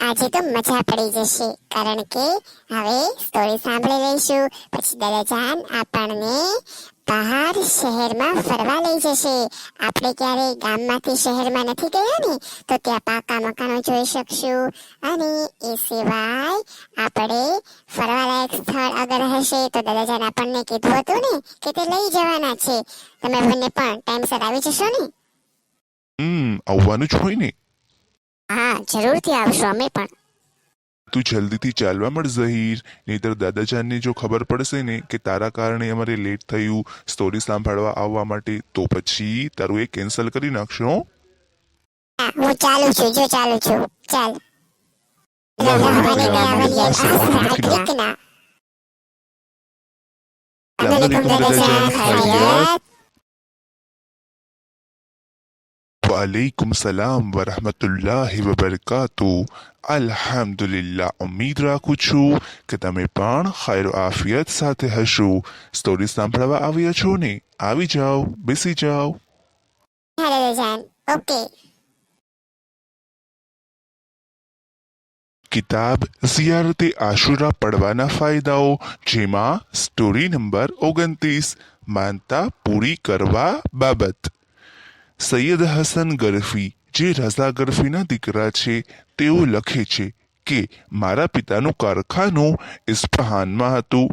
આજે તો મજા પડી જશે, કારણ કે હવે સ્ટોરી સાંભળી લઈશું, પછી દરજાન આપણને બહાર શહેરમાં ફરવા લઈ જશે. આપણે ક્યારે ગામમાંથી શહેરમાં નથી ગયા ને, તો ત્યાં પાકા મકાનો જોઈ શકશું. અને એ સિવાય આપણે ફરવાલાયક સ્થળ અગર હશે, તો દરજાન આપણને કીધું હતું ને, કે તે લઈ જવાના છે. તમે બંને પણ ટાઈમસર આવી જશો ને? હમ, આવવાનું જ હોય ને. હા જરૂરથી આવશું અમે પણ. તું જલ્દીથી ચાલવા મળ ઝહીર. નહીતર દાદાજાનને જો ખબર પડશે ને કે તારા કારણે અમારે લેટ થયું સ્ટોરી સાંભળવા આવવા માટે તો પછી તારું એ કેન્સલ કરી નાખશો હો? હા, હું ચાલુ છું જો ચાલુ છું. ચાલ. વાલેકુમ સલામ વરહમતુલ્લાહિ વબરકાતુ અલ્હમ્દુલિલ્લાહ ઉમ્મીદ રાખું છું કે તમે પણ ખૈર આફિયત સાથે હશો સ્ટોરી સાંભળવા આવ્યા છો ને આવી જાઓ બેસી જાઓ ઓકે કિતાબ ઝિયારતે આશુરા પડવાના ફાયદાઓ જેમાં સ્ટોરી નંબર ઓગણત્રીસ માનતા પૂરી કરવા બાબત સૈયદ હસન ગરફી જે રઝા ગરફીના દીકરા છે, તેઓ લખે છે કે મારા પિતાનું કારખાનું ઇસ્ફહાનમાં હતું.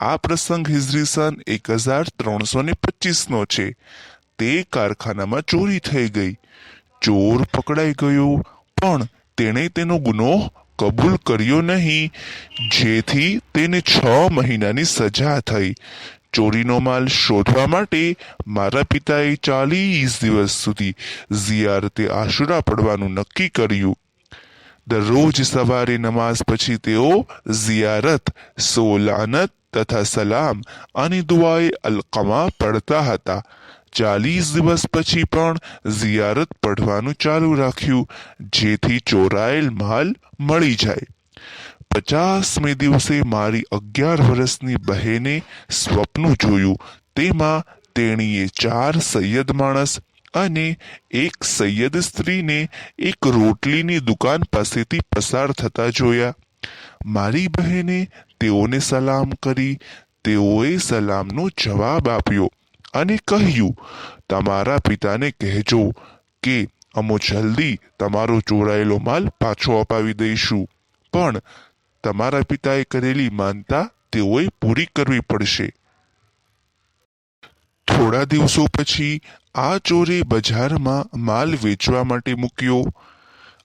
આ પ્રસંગ હિજરી સન એક હજાર ત્રણસો ને પચીસનો છે. તે કારખાનામાં ચોરી થઈ ગઈ. ચોર પકડાઈ ગયો, પણ તેણે તેનો ગુનો કબૂલ કર્યો નહીં, જેથી તેને છ મહિનાની સજા થઈ. ચોરીનો માલ શોધવા માટે મારા પિતાએ ચાલીસ દિવસ સુધી ઝિયારતે આશુરા પડવાનું નક્કી કર્યું. દરરોજ સવારે નમાઝ પછી તેઓ ઝિયારત, સોલાનત તથા સલામ અને દુઆએ અલકમા પડતા હતા. ચાલીસ દિવસ પછી પણ ઝિયારત પઢવાનું ચાલુ રાખ્યું, જેથી ચોરાયેલ માલ મળી જાય. પચાસમે દિવસે મારી અગિયાર વર્ષની બહેને સ્વપ્ન જોયું. તેમાં તેણીએ ચાર સૈયદ માણસ અને એક સૈયદ સ્ત્રીને એક રોટલીની દુકાન પાસેથી પસાર થતા જોયા. મારી બહેને તેઓને સલામ કરી. તેઓએ સલામનો જવાબ આપ્યો અને કહ્યું, તમારા પિતાને કહેજો કે અમો જલ્દી તમારો ચોરાયેલો માલ પાછો અપાવી દઈશું. પણ તમારા પિતાએ કરેલી માનતા તેઓએ પૂરી કરવી પડશે. થોડા દિવસો પછી આ ચોરે બજારમાં માલ વેચવા માટે મૂક્યો.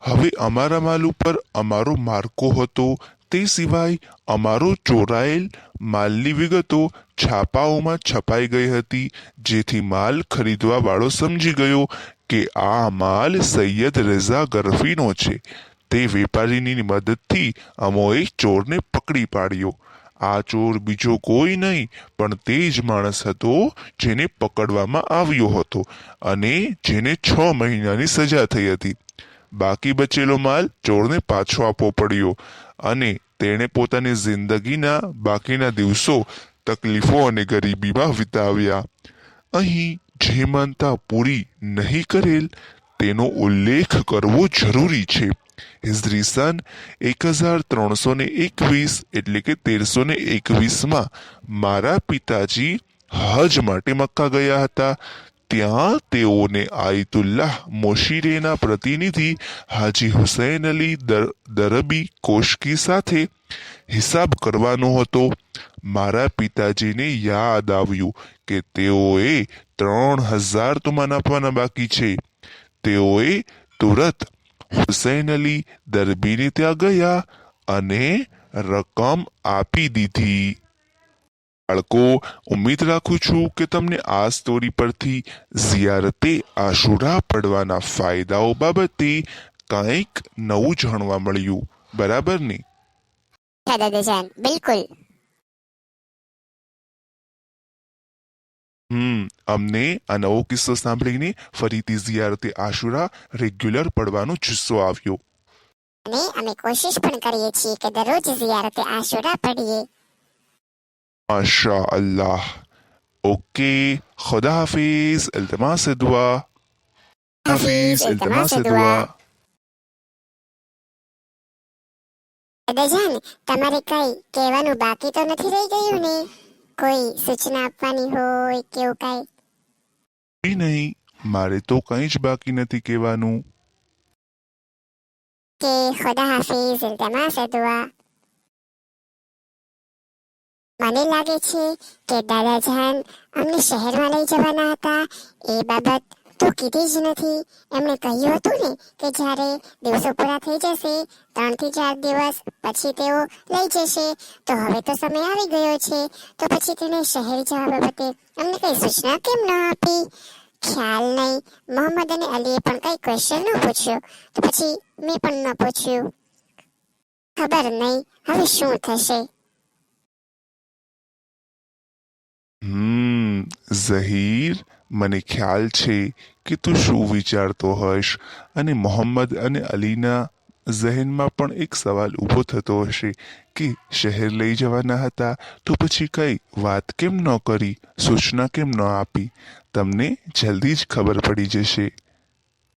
હવે અમારા માલ ઉપર અમારો માર્કો હતો, તે સિવાય અમારો ચોરાયેલ માલની વિગતો છાપાઓમાં છપાઈ ગઈ હતી, જેથી માલ ખરીદવા વાળો સમજી ગયો કે આ માલ સૈયદ રઝા ગરફીનો છે. તે વેપારીની મદદથી અમોએ ચોરને પકડી પાડ્યો. આ ચોર બીજો કોઈ નહીં, પણ તે જ માણસ હતો જેને પકડવામાં આવ્યો હતો અને જેને છ મહિનાની સજા થઈ હતી. બાકી બચેલો માલ ચોરને પાછો આપવો પડ્યો અને તેણે પોતાની જિંદગીના બાકીના દિવસો તકલીફો અને ગરીબીમાં વિતાવ્યા. અહીં જે માનતા પૂરી નહીં કરેલ, તેનો ઉલ્લેખ કરવો જરૂરી છે. હિજરી સન એક હજાર ત્રણસો ને એકવીસ એટલે કે તેરસો ને એકવીસમાં મારા પિતાજી હજ માટે મક્કા ગયા હતા. ત્યાં તેઓને આયતુલ્લાહ મોશીરેના પ્રતિનિધિ હાજી હુસૈન અલી દરબી કોશકી સાથે હિસાબ કરવાનો હતો. મારા પિતાજીને યાદ આવ્યું કે તેઓએ ત્રણ હજાર તુમાન આપવાના બાકી છે. તેઓએ તુરત હુસૈન અલી દરબીને ત્યાં ગયા અને રકમ આપી દીધી. બાળકો, ઉમ્મીદ રાખું છું કે તમને આ સ્ટોરી પરથી ઝિયારતે આશુરા પડવાના ફાયદાઓ બાબતે કંઈક નવું જાણવા મળ્યું. બરાબર ને? બિલકુલ. હમ અમને આ નવો કિસ્સો સાંભળીને ફરીથી ઝિયારતે આશુરા રેગ્યુલર પડવાનો જુસ્સો આવ્યો. અને અમે કોશિશ પણ કરીએ છીએ કે દરરોજ ઝિયારતે આશુરા પડીએ. માશા અલ્લાહ ઓકે ખુદા હાફિઝ ઇલ્તમાસ દુઆ. હાફિઝ ઇલ્તમાસ દુઆ. દાદાજાન તમારે કઈ કહેવાનું બાકી તો નથી રહી ગયું ને? કોઈ સૂચના આપવાની હોય કે એવું કાંઈ? એ નહીં. મારે તો કંઈ જ બાકી નથી કહેવાનું. કે ખુદા હાફિઝ ઇલ્તમાસ અદુઆ મને લાગે છે કે દાદાજાન અમને શહેરમાં લઈ જવાના હતા. એ બાબત તો કીધી જ નથી. એમણે કહ્યું હતું ને કે જ્યારે દિવસો પૂરા થઈ જશે ત્રણથી ચાર દિવસ પછી તેઓ લઈ જશે. તો હવે તો સમય આવી ગયો છે. તો પછી તેને શહેર જવા બાબતે અમને કઈ સૂચના કેમ ન આપી? ખ્યાલ નહીં. મોહમ્મદ અને અલીએ પણ કઈ ક્વેશ્ચન ન પૂછ્યો. તો પછી મેં પણ ન પૂછ્યું. ખબર નહીં. હવે શું થશે? હમ. ઝહીર, મને ખ્યાલ છે કે તું શું વિચારતો હશ અને મોહમ્મદ અને અલીના ઝહેનમાં પણ એક સવાલ ઊભો થતો હશે કે શહેર લઈ જવાના હતા તો પછી કઈ વાત કેમ ન કરી? સૂચના કેમ ન આપી? તમને જલ્દી જ ખબર પડી જશે.